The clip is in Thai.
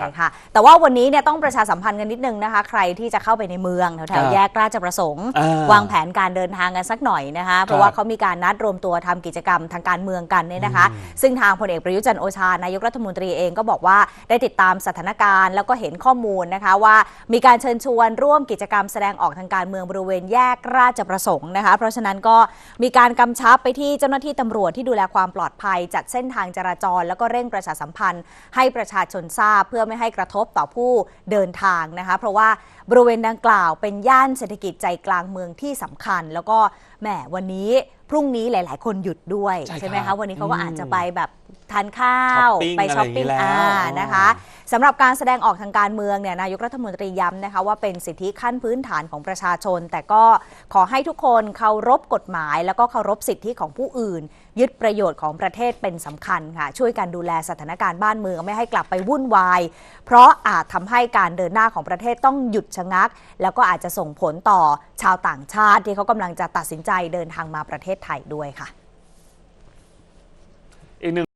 ใช่ค่ะแต่ว่าวันนี้เนี่ยต้องประชาสัมพันธ์กันนิดนึงนะคะ ใครที่จะเข้าไปในเมืองแถครัวบๆแยกราชประสงค์อ่าวางแผนการเดินทางกันสักหน่อยนะคะ เพราะว่าเขามีการนัดรวมตัวทำกิจกรรมทางการเมืองกันเนี่ยนะคะ ซึ่งทางพลเอกประยุทธ์จันทร์โอชานายกรัฐมนตรีเองก็บอกว่าได้ติดตามสถานการณ์ แล้วก็เห็นข้อมูลนะคะว่ามีการเชิญชวนร่วมกิจกรรมแสดงออกทางการเมืองบริเวณแยกราชประสงค์นะคะ เพราะฉะนั้นก็มีการกำชับไปที่เจ้าหน้าที่ตำรวจที่ดูแลความปลอดภัย จัดเส้นทางจราจร แล้วก็เร่งประชาสัมพันธ์ ให้ประชาชนทราบเพื่อไม่ให้กระทบต่อผู้เดินทางนะคะ เพราะว่าบริเวณดังกล่าวเป็นย่านเศรษฐกิจใจกลางเมืองที่สำคัญ แล้วก็แหมวันนี้ พรุ่งนี้หลาย ๆ คนหยุดด้วยใช่ใช่ไหมครัคะบวันนี้เขาก็อืมอาจจะไปแบบทานข้าช้อวปปิ้งไปช้อปปิ้งอะไรอย่างนี้อ่าแล้วนะคะสำหรับการแสดงออกทางการเมืองเนี่ยนายกรัฐมนตรีย้ำนะคะว่าเป็นสิทธิขั้นพื้นฐานของประชาชน แต่ก็ขอให้ทุกคนเคารพกฎหมาย แล้วก็เคารพสิทธิของผู้อื่น ยึดประโยชน์ของประเทศเป็นสำคัญค่ะ ช่วยกันดูแลสถานการณ์บ้านเมืองไม่ให้กลับไปวุ่นวาย เพราะอาจทำให้การเดินหน้าของประเทศต้องหยุดชะงัก แล้วก็อาจจะส่งผลต่อชาวต่างชาติที่เขากำลังจะตัดสินใจเดินทางมาประเทศไทยด้วยค่ะอีกหนึ่ง